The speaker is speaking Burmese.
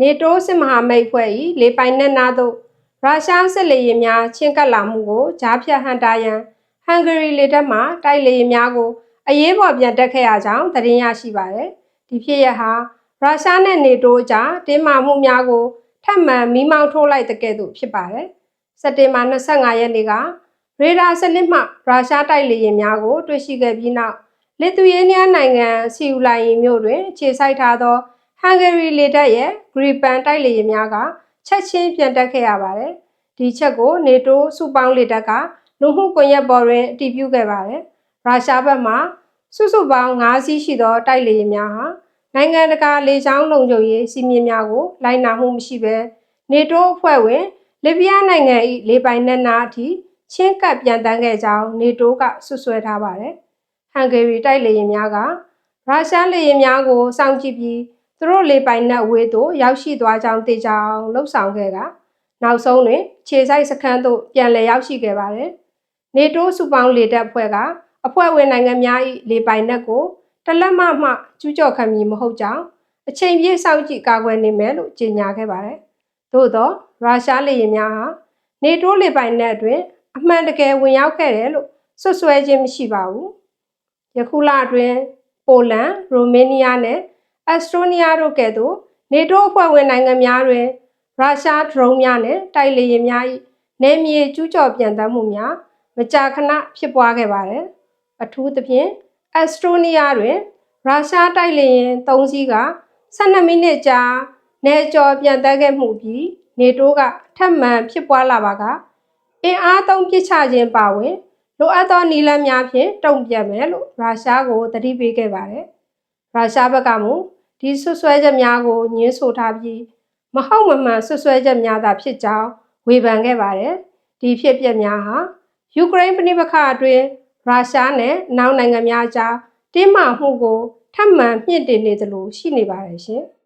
နေတိုးစစ်မဟာမိတ်ဖွဲ့၏လေပိုင်နက်နာသို့ရုရှားစစ်လေယာဉ်များချင်းကပ်လာမှုကိုကြားဖြတ်ဟန်တာရန်ဟန်ဂရီလေတပ်မှတိုက်လေယာဉ်များကိုအရေးပေါ်ပြန်တက်ခဲ့ရကြောင်းသတင်းရရှိပါတယ်။ဒီဖြစ်ရပ်ဟာရုရှားနဲ့နေတိုးအကြားတင်းမာမှုများကိုထပ်မံမီးမောင်းထိုးလိုက်တဲ့ကဲ့သို့ဖြစ်ပါတယ်။စက်တင်ဘာ25ရက်နေ့ကရေဒါစနစ်မှရုရှားတိုက်လေယာဉ်များကိုတွေ့ရှိခဲ့ပြီးနောက်လစ်သူယေးနီးယားနိုင်ငံစီယူလိုင်မြို့တွင်ခြေစိုက်ထားသော ဟန်ဂရီလေတပ်ရဲ့ဂရီပန်တိုက်လေယာဉ်များကချက်ချင်းပြန်တက်ခဲ့ရပါတယ်။ဒီချက်ကိုနေတိုးစုပေါင်းလေတပ်ကလူမှုကွန်ရက်ပေါ်တွင်အတည်ပြုခဲ့ပါတယ်။ရုရှားဘက်မှစုစုပေါင်း9စီးရှိသောတိုက်လေယာဉ်များဟာနိုင်ငံတကာလေကြောင်းလုံခြုံရေးစီမင်းများကို လိုက်နာမှုမရှိဘဲနေတိုးအဖွဲ့ဝင်လစ်ဗျားနိုင်ငံ၏လေပိုင်နက်နာအထိချင်းကပ်ပြန်တန်းခဲ့ကြောင်းနေတိုးကဆွဆွဲထားပါတယ်။ဟန်ဂရီတိုက်လေယာဉ်များကရုရှားလေယာဉ်များကိုစောင့်ကြည့်ပြီး သူတို့လေပိုင်နက်ဝေးသို့ရောက်ရှိသွားကြောင်းသိကြောင်းလှုပ်ဆောင်ခဲ့ကနောက်ဆုံးတွင် ခြေဆိုင်စခန်းသို့ပြန်လည်ရောက်ရှိခဲ့ပါတယ်။နေတိုးစုပေါင်းလေတပ်ဖွဲ့ကအဖွဲ့ဝင်နိုင်ငံများ၏လေပိုင်နက်ကိုတလက်မမှကျူးကျော်ခံမည်မဟုတ်ကြောင်းအချိန်ပြည့်စောင့်ကြည့်ကာကွယ်နေမယ်လို့ကြေညာခဲ့ပါတယ်။သို့သောရုရှားလေယာဉ်များဟာနေတိုးလေပိုင်နက်အတွင်းအမှန်တကယ်ဝင်ရောက်ခဲ့တယ်လို့ဆွဆွဲခြင်းမရှိပါဘူး။ယခုလအတွင်းပိုလန်၊ရိုမေးနီးယားနဲ့ အက်စတိုးနီးယားတို့ကဲ့သို့နေတိုးအဖွဲ့ဝင်နိုင်ငံများတွင်ရုရှားဒရုန်းများနဲ့တိုက်လေယာဉ်များ၏နယ်မြေကျူးကျော်ပြန်တမ်းမှုများမကြာခဏဖြစ်ပွားခဲ့ပါတယ်။အထူးသဖြင့်အက်စတိုးနီးယားတွင်ရုရှားတိုက်လေယာဉ်၃စီးက12မိနစ်ကြာနေကျော်ပြန်တက်ခဲ့မှုပြီးနေတိုးကထပ်မံဖြစ်ပွားလာပါကအင်အားသုံးပစ်ချခြင်းပါဝင်လိုအပ်သောနည်းလမ်းများဖြင့်တုံ့ပြန်မယ်လို့ရုရှားကိုတတိပေးခဲ့ပါတယ်။ ရုရှားဘက်ကမူဒီဆွဆွဲချက်များကိုညှင်းဆိုထားပြီးမဟုတ်မမှန်ဆွဆွဲချက်များသာဖြစ်ကြောင်းဝေဖန်ခဲ့ပါတယ်။ဒီဖြစ်ပျက်များဟာယူကရိန်းပြည်ပခါအတွင်းရုရှားနဲ့နောက်နိုင်ငံများကြားတင်းမာမှုကိုထပ်မံမြင့်တင်နေသလိုရှိနေပါတယ်ရှင်။